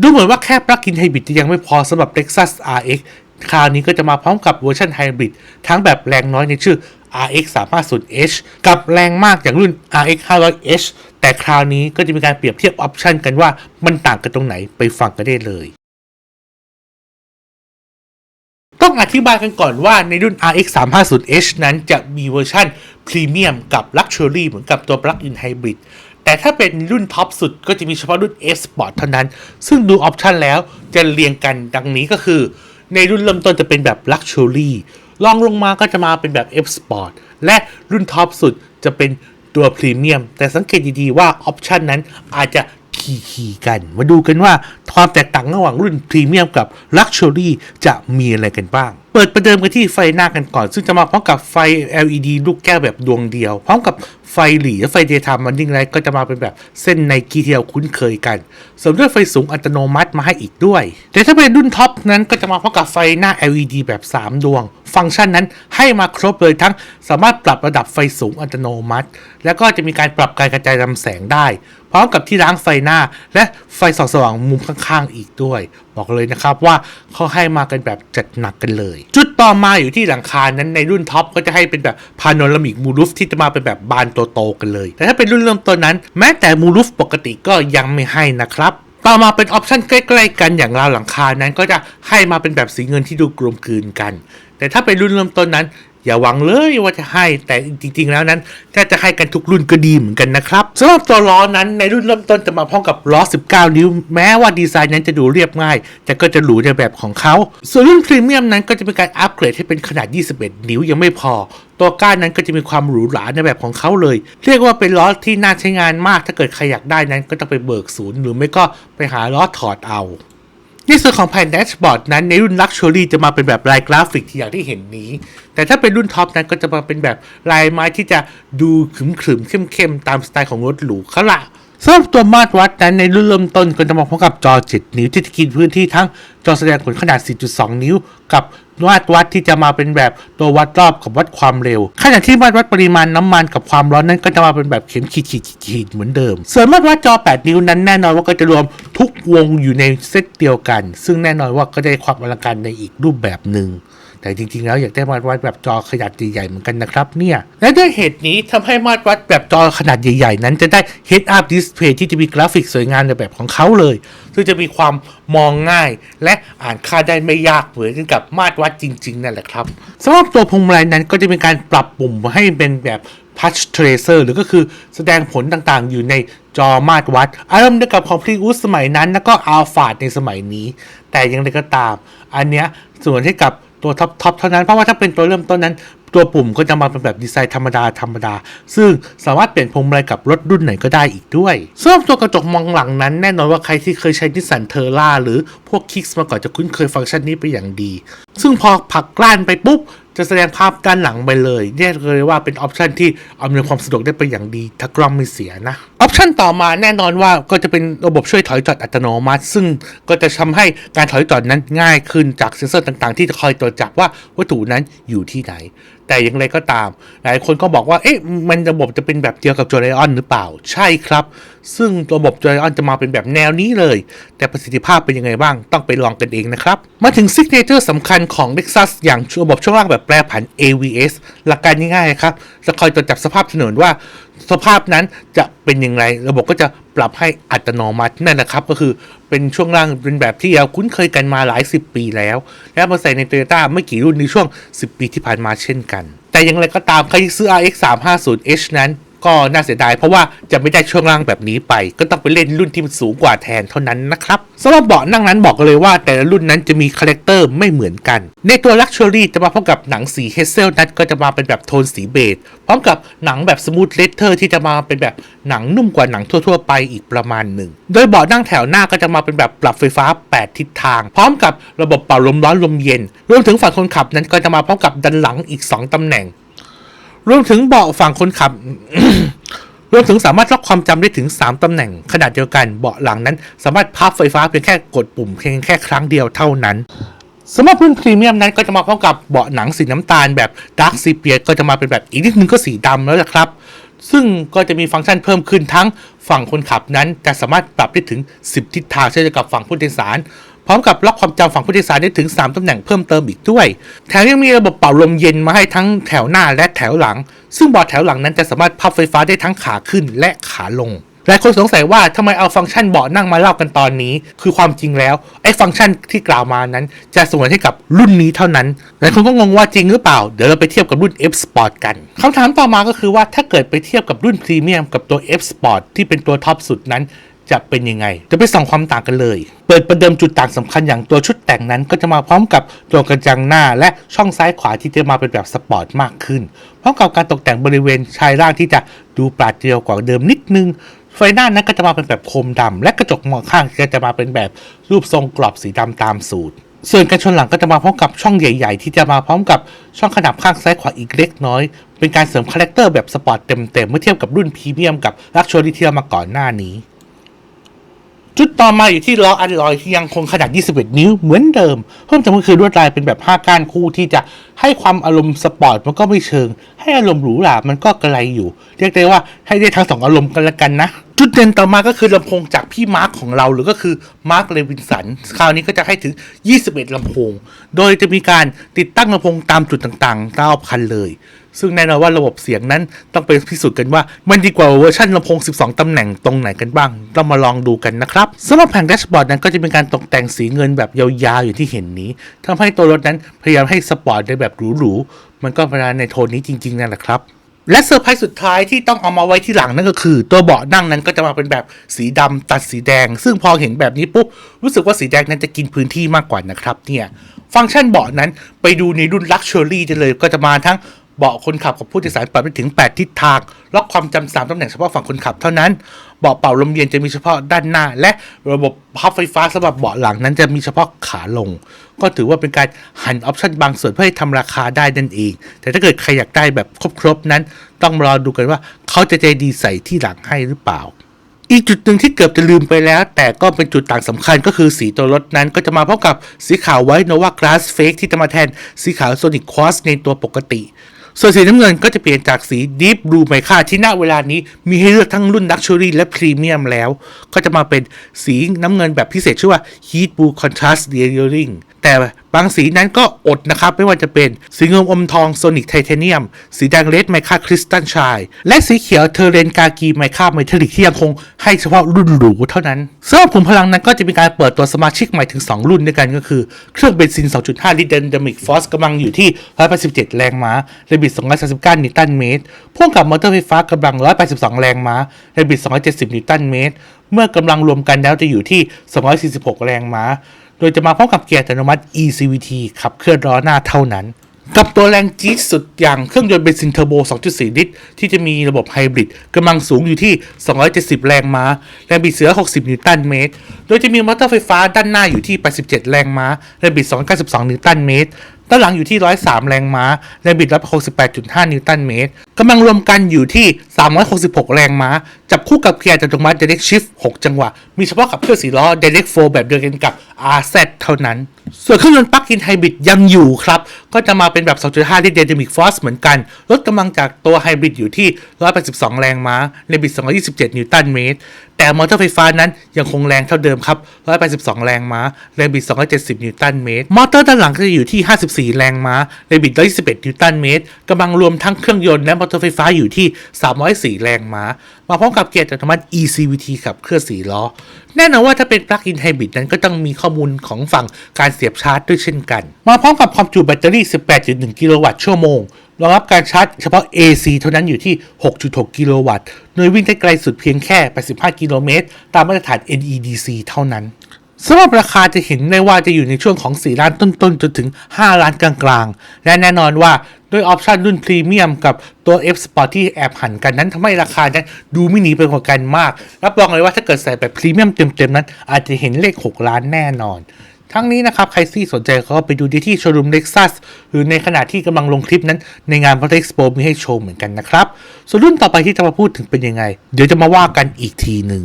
ดูเหมือนว่าแค่ปลั๊กอินไฮบริดจะยังไม่พอสำหรับ Lexus RX คราวนี้ก็จะมาพร้อมกับเวอร์ชันไฮบริดทั้งแบบแรงน้อยในชื่อ RX 350h กับแรงมากอย่างรุ่น RX 500h แต่คราวนี้ก็จะมีการเปรียบเทียบออปชันกันว่ามันต่างกันตรงไหนไปฟังกันได้เลย ต้องอธิบายกันก่อนว่าในรุ่น RX 350h นั้นจะมีเวอร์ชันพรีเมียมกับ Luxury เหมือนกับตัว Plug-in Hybrid แต่ถ้าเป็นรุ่นท็อปสุดก็จะมีเฉพาะรุ่น S Sport เท่านั้น ซึ่งดูออปชันแล้วจะเรียงกันดังนี้ก็คือ ในรุ่นเริ่มต้นจะเป็นแบบ Luxury ลองลงมาก็จะมาเป็นแบบ F Sport และรุ่นท็อปสุดจะเป็นตัวพรีเมียม แต่สังเกตดีๆว่าออปชันนั้นอาจจะขี่ๆกัน มาดูกันว่าความแตกต่างระหว่างรุ่นพรีเมียมกับ Luxury จะมีอะไรกันบ้าง เปิดประเดิมกันที่ไฟหน้ากันก่อน ซึ่งจะมาพร้อมกับไฟ LED ลูกแก้วแบบดวงเดียว พร้อมกับไฟหลีและไฟ daytime running light ก็จะมาเป็นแบบเส้นในกีเที่เราคุ้นเคยกันเสริมด้วยไฟสูงอัตโนมัติมาให้อีกด้วย แต่ถ้าเป็นรุ่นท็อปนั้นก็จะมาพร้อมกับไฟหน้า LED แบบ 3 ดวง ฟังก์ชันนั้นให้มาครบเลยทั้งสามารถปรับระดับไฟสูงอัตโนมัติ แล้วก็จะมีการปรับการกระจายลำแสงได้ พร้อมกับที่ล้างไฟหน้า และไฟส่องสว่างมุมข้างๆอีกด้วย บอกเลยนะครับว่าเขาให้มากันแบบจัดหนักกันเลยจุดต่อมาอยู่ที่หลังคานั้นในรุ่นท็อปก็จะให้เป็นแบบพาโนรามิกมูรูฟที่จะมาเป็นแบบบานโตๆกันเลย แต่ถ้าเป็นรุ่นเริ่มต้นนั้น แม้แต่มูรูฟปกติก็ยังไม่ให้นะครับต่อมาเป็นออปชันใกล้ๆกันอย่างราวหลังคานั้นก็จะให้มาเป็นแบบสีเงินที่ดูกลมกลืนกัน แต่ถ้าเป็นรุ่นเริ่มต้นนั้น อย่าหวังเลยว่าจะให้แต่จริง ๆ แล้วนั้นถ้าจะให้กันทุกรุ่นก็ดีเหมือนกันนะครับสำหรับตัวล้อนั้นในรุ่นเริ่มต้นจะมาพร้อมกับล้อ 19 นิ้ว แม้ว่าดีไซน์นั้นจะดูเรียบง่าย แต่ก็จะหรูในแบบของเขา ส่วนรุ่นพรีเมียมนั้นก็จะเป็นการอัปเกรดให้เป็นขนาด 21 นิ้วยังไม่พอ ตัวก้านนั้นก็จะมีความหรูหราในแบบของเขาเลย เรียกว่าเป็นล้อที่น่าใช้งานมาก ถ้าเกิดใครอยากได้นั้นก็ต้องไปเบิกศูนย์หรือไม่ก็ไปหาล้อถอดเอา ในส่วนของแผ่นแดชบอร์ดนั้นในรุ่น Luxury จะมาเป็นแบบลายกราฟิกที่อย่างที่เห็นนี้ แต่ถ้าเป็นรุ่นท็อปนั้นก็จะมาเป็นแบบลายไม้ที่จะดูขรึมๆเข้มๆตามสไตล์ของรถหรูเขาละ สำหรับตัวมาตรวัดนั้นในรุ่นเริ่มต้นก็จะมาพร้อมกับจอ 7 นิ้วที่จะกินพื้นที่ทั้งจอแสดงผลขนาด 4.2 นิ้ว กับมาตรวัดที่จะมาเป็นแบบตัววัดรอบกับวัดความเร็ว ขณะที่มาตรวัดปริมาณน้ำมันกับความร้อนนั้นก็จะมาเป็นแบบเข็มขีดขีดขีดเหมือนเดิม ส่วนมาตรวัดจอ 8 นิ้วนั้นแน่นอนว่าก็จะรวมทุกวงอยู่ในเซตเดียวกัน ซึ่งแน่นอนว่าก็ได้ความอลังการในอีกรูปแบบหนึ่ง แต่จริงๆ แล้วอยากได้มาตรวัดแบบจอขนาดใหญ่ๆเหมือนกันนะครับเนี่ย และด้วยเหตุนี้ทำให้มาตรวัดแบบจอขนาดใหญ่ๆ นั้นจะได้ Head Up Display ที่จะมีกราฟิกสวยงามในแบบของเขาเลย ซึ่งจะมีความมองง่าย และอ่านค่าได้ไม่ยากเหมือนกับมาตรวัดจริงๆนั่นแหละครับสำหรับตัวพวงมาลัยนั้นก็จะเป็นการปรับปุ่มให้เป็นแบบ Touch Tracer หรือก็คือแสดงผลต่างๆ อยู่ในจอมาตรวัด อารมณ์เดียวกับของพรีอุสสมัยนั้น แล้วก็อัลฟาดในสมัยนี้ แต่อย่างไรก็ตาม อันเนี้ยส่วนให้กับ ตัวท็อปทอปเท่านั้น เพราะว่าถ้าเป็นตัวเริ่มต้นนั้น ตัวปุ่มก็จะมาเป็นแบบดีไซน์ธรรมดาธรรมดา ซึ่งสามารถเปลี่ยนพวงมาลัยกับรถรุ่นไหนก็ได้อีกด้วยสำหรับตัวกระจกมองหลังนั้น แน่นอนว่าใครที่เคยใช้นิสสันเทอร่าหรือพวกคิกส์มาก่อนจะคุ้นเคยฟังก์ชันนี้ไปอย่างดี ซึ่งพอผักกล้านไปปุ๊บ จะแสดงภาพด้านหลังไปเลยเรียเลยว่าเป็นออปชันที่อำนวยความสะดวกได้เป็นอย่างดี ถ้ากล้องไม่เสียนะออปชันต่อมาแน่นอนว่าก็จะเป็นระบบช่วยถอยจอดอัตโนมัติ ซึ่งก็จะทำให้การถอยจอดนั้นง่ายขึ้นจากเซ็นเซอร์ต่างๆ ที่จะคอยตรวจจับว่าวัตถุนั้นอยู่ที่ไหน แต่อย่างไรก็ตาม หลายคนก็บอกว่าเอ๊ะมันระบบจะเป็นแบบเดียวกับจอยออนหรือเปล่า ใช่ครับซึ่งระบบจอยออนจะมาเป็นแบบแนวนี้เลย แต่ประสิทธิภาพเป็นยังไงบ้างต้องไปลองกันเองนะครับ มาถึงซิกเนเจอร์สำคัญของ Lexus อย่างระบบช่วงล่างแบบแปรผัน AVS หลักการง่ายๆครับจะคอยตรวจจับสภาพถนนว่า สภาพนั้นจะเป็นอย่างไร ระบบก็จะปรับให้อัตโนมัตินั่นนะครับ ก็คือเป็นช่วงล่างเป็นแบบที่เราคุ้นเคยกันมาหลายสิบปีแล้ว และมาใส่ใน Toyota ไม่กี่รุ่นในช่วง 10 ปีที่ผ่านมาเช่นกัน แต่อย่างไรก็ตามใครที่ซื้อ RX 350h นั้น ก็น่าเสียดายเพราะว่าจะไม่ได้ช่วงล่างแบบนี้ไป ก็ต้องไปเล่นรุ่นที่มันสูงกว่าแทนเท่านั้นนะครับสำหรับเบาะนั่งนั้นบอกเลยว่าแต่ละรุ่นนั้นจะมีคาแรคเตอร์ไม่เหมือนกัน ในตัว Luxury จะมาพร้อมกับหนังสีเฮเซลนัทก็จะมาเป็นแบบโทนสีเบจพร้อมกับหนังแบบสมูทเลเทอร์ที่จะมาเป็นแบบหนังนุ่มกว่าหนังทั่ว ๆ ไปอีกประมาณหนึ่ง โดยเบาะนั่งแถวหน้าก็จะมาเป็นแบบปรับไฟฟ้า 8 ทิศทาง พร้อมกับระบบเป่าลมร้อนลมเย็น รวมถึงฝั่งคนขับนั้นก็จะมาพร้อมกับดันหลังอีก 2ตำแหน่ง รวมถึงเบาะฝั่งคนขับ รวมถึงสามารถล็อกความจำได้ถึง 3ตำแหน่งขนาดเดียวกัน เบาะหลังนั้น สามารถพับไฟฟ้าเพียงแค่กดปุ่มเพียงแค่ครั้งเดียวเท่านั้นสำหรับรุ่นพรีเมียมนั้นก็จะมาพร้อมกับเบาะหนังสีน้ำตาลแบบดาร์คซีเปียก็จะมาเป็นแบบอีกนิดนึงก็สีดำแล้วล่ะครับ ซึ่งก็จะมีฟังก์ชันเพิ่มขึ้นทั้งฝั่งคนขับนั้นจะสามารถปรับได้ถึง 10 ทิศทางเช่นเดียวกับฝั่งผู้โดยสาร ร้อมกับล็อกความจำฝั่งผู้โดยสารได้ถึง 3ตำแหน่งเพิ่มเติมอีกด้วย แถมยังมีระบบเป่าลมเย็นมาให้ทั้งแถวหน้าและแถวหลัง ซึ่งเบาะแถวหลังนั้นจะสามารถพับไฟฟ้าได้ทั้งขาขึ้นและขาลงหลายคนสงสัยว่าทำไมเอาฟังก์ชันเบาะนั่งมาเล่ากันตอนนี้ คือความจริงแล้วไอ้ฟังก์ชันที่กล่าวมานั้น จะสงวนให้กับรุ่นนี้เท่านั้นหลายคนก็งงว่าจริงหรือเปล่า เดี๋ยวเราไปเทียบกับรุ่น F Sport กันคำถามต่อมาก็คือว่าถ้าเกิดไปเทียบกับรุ่นพรีเมียมกับตัว F Sport ที่เป็นตัวท็อปสุดนั้น จะเป็นยังไง จะไปส่องความต่างกันเลย เปิดประเดิมจุดต่างสำคัญอย่างตัวชุดแต่งนั้นก็จะมาพร้อมกับตัวกระจังหน้าและช่องซ้ายขวาที่จะมาเป็นแบบสปอร์ตมากขึ้นพร้อมกับการตกแต่งบริเวณชายล่างที่จะดูปราดเปรียวกว่าเดิมนิดนึงไฟหน้านั้นก็จะมาเป็นแบบโคมดำและกระจกมองข้างก็จะมาเป็นแบบรูปทรงกรอบสีดำตามสูตรส่วนกันชนหลังก็จะมาพร้อมกับช่องใหญ่ ๆ ที่จะมาพร้อมกับช่องขนาบข้างซ้ายขวาอีกเล็กน้อย เป็นการเสริมคาแรคเตอร์แบบสปอร์ตเต็มๆเมื่อเทียบกับรุ่นพรีเมียมกับลักชัวรี่ที่เรามาก่อนหน้านี้ จุดต่อมาอยู่ที่ล้ออัลลอยที่ยังคงขนาด 21 นิ้วเหมือนเดิม เพิ่มเติมก็คือลวดลายเป็นแบบ 5 ก้านคู่ที่จะให้ความอารมณ์สปอร์ตมันก็ไม่เชิง ให้อารมณ์หรูหรามันก็กระไรอยู่ เรียกได้ว่าให้ได้ทั้งสองอารมณ์กันละกันนะ จุดเด่นต่อมาก็คือลำโพงจากพี่มาร์คของเราหรือก็คือมาร์คเลวินสันคราวนี้ก็จะให้ถึง 21ลำโพง โดยจะมีการติดตั้งลำโพงตามจุดต่างๆรอบคันเลย ซึ่งแน่นอนว่าระบบเสียงนั้นต้องไปพิสูจน์กันว่า มันดีกว่าเวอร์ชันลำโพง 12 ตำแหน่งตรงไหนกันบ้าง ต้องมาลองดูกันนะครับสำหรับแผงแดชบอร์ดนั้นก็จะเป็นการตกแต่งสีเงินแบบยาวๆอย่างที่เห็นนี้ทำให้ตัวรถนั้นพยายามให้สปอร์ตได้แบบหรูๆมันก็มาในโทนนี้จริงๆนั่นแหละครับและเซอร์ไพรส์สุดท้ายที่ต้องเอามาไว้ที่หลังนั่นก็คือ ตัวเบาะนั่งนั้นก็จะมาเป็นแบบสีดำตัดสีแดง ซึ่งพอเห็นแบบนี้ปุ๊บรู้สึกว่าสีแดงนั้นจะกินพื้นที่มากกว่านะครับเนี่ย ฟังก์ชันเบาะนั้นไปดูในรุ่น Luxury ได้เลยก็จะมาทั้ง เบาะคนขับกับผู้โดยสารปรับได้ถึง 8 ทิศทาง ล็อกความจำสามตำแหน่งเฉพาะฝั่งคนขับเท่านั้น เบาะเป่าลมเย็นจะมีเฉพาะด้านหน้า และระบบพับไฟฟ้าสำหรับเบาะหลังนั้นจะมีเฉพาะขาลง ก็ถือว่าเป็นการหันออปชันบางส่วนเพื่อให้ทำราคาได้นั่นเอง แต่ถ้าเกิดใครอยากได้แบบครบๆนั้น ต้องรอดูกันว่าเขาจะใจดีใส่ที่หลังให้หรือเปล่าอีกจุดหนึ่งที่เกือบจะลืมไปแล้ว แต่ก็เป็นจุดต่างสำคัญก็คือสีตัวรถนั้นก็จะมาพร้อมกับสีขาวไว้ Nova Glass Fake ที่จะมาแทนสีขาว Sonic Quartz ในตัวปกติ ส่วนสีน้ำเงินก็จะเปลี่ยนจากสี Deep Blue Mica ที่ณเวลานี้มีให้เลือกทั้งรุ่น Luxury และ Premium แล้ว ก็จะมาเป็นสีน้ำเงินแบบพิเศษชื่อว่า Heat Blue Contrast Layering แต่บางสีนั้นก็อดนะครับ ไม่ว่าจะเป็นสีเงินอมทอง Sonic Titanium สีแดงเลดไมค่าคริสตัลชาย และสีเขียวเทเรนกากีไมค่าเมทัลลิกที่ยังคงให้เฉพาะรุ่นหรูเท่านั้นสำหรับขุมพลังนั้นก็จะมีการเปิดตัวสมาชิกใหม่ถึง 2 รุ่นด้วยกันก็คือ เครื่องเบนซิน 2.5 ลิตร Dynamic Force กำลังอยู่ที่ 187 แรงม้าและบิด239 นิวตันเมตรพ่วงกับมอเตอร์ไฟฟ้ากำลัง 182 แรงม้าและบิด270 นิวตันเมตรเมื่อกำลังรวมกันแล้วจะอยู่ที่ 246 แรงม้า โดยจะมาพร้อมกับเกียร์อัตโนมัติ eCVT ขับเคลื่อนล้อหน้าเท่านั้น กับตัวแรงจี๊ดสุดอย่างเครื่องยนต์เบนซินเทอร์โบ 2.4 ลิตร ที่จะมีระบบไฮบริดกำลังสูงอยู่ที่ 270 แรงม้าแรงบิดเสือ 60 นิวตันเมตร โดยจะมีมอเตอร์ไฟฟ้าด้านหน้าอยู่ที่ 87 แรงม้าแรงบิด 292 นิวตันเมตร ด้านหลังอยู่ที่ 103 แรงม้า แรงบิด168.5 นิวตันเมตรกำลังรวมกันอยู่ที่ 366 แรงม้า จับคู่กับเกียร์อัตโนมัติ Direct Shift 6 จังหวะ มีเฉพาะขับเคลื่อน4ล้อ Direct 4 แบบเดียวกันกับ RZ เท่านั้น ส่วนเครื่องยนต์ปลั๊กอินไฮบริดยังอยู่ครับ ก็จะมาเป็นแบบ 2.5ลิตร Dynamic Force เหมือนกัน ลดกำลังจากตัวไฮบริดอยู่ที่ 182 แรงม้า แรงบิด 227 นิวตันเมตร แต่มอเตอร์ไฟฟ้านั้นยังคงแรงเท่าเดิมครับ 182 แรงม้า แรงบิด 270 นิวตันเมตร มอเตอร์ด้านหลังก็จะอยู่ที่ 54 แรงม้า แรงบิด 121 นิวตันเมตรกำลังรวมทั้งเครื่องยนต์และมอเตอร์ไฟฟ้าอยู่ที่ 304 แรงม้า มาพร้อมกับเกียร์อัตโนมัติ eCVT ขับเคลื่อน4ล้อ แน่นอนว่าถ้าเป็นปลั๊กอินไฮบริดนั้นก็ต้องมีข้อมูลของฝั่งการเสียบชาร์จด้วยเช่นกัน มาพร้อมกับความจุแบตเตอรี่ 18.1 กิโลวัตต์ชั่วโมง รองรับการชาร์จเฉพาะ AC เท่านั้นอยู่ที่ 6.6 กิโลวัตต์โดยวิ่งได้ไกลสุดเพียงแค่ 85 กิโลเมตร ตามมาตรฐาน NEDC เท่านั้นสำหรับราคาจะเห็นได้ว่าจะอยู่ในช่วงของ 4 ล้านต้นๆ จนถึง 5 ล้านกลางๆ และแน่นอนว่าด้วยออปชันรุ่นพรีเมียมกับตัว F Sport ที่แอบหันกันนั้นทำให้ราคานั้นดูไม่หนีไปกว่ากันมาก รับรองเลยว่าถ้าเกิดใส่แบบพรีเมียมเต็มๆ นั้นอาจจะเห็นเลข 6 ล้านแน่นอน ทั้งนี้นะครับใครที่สนใจก็ไปดูได้ที่โชว์รูม Lexus หรือในขณะที่กำลังลงคลิปนั้น ในงาน Motor Expo มีให้โชว์เหมือนกันนะครับ ส่วนรุ่นต่อไปที่จะมาพูดถึงเป็นยังไง เดี๋ยวจะมาว่ากันอีกทีหนึ่ง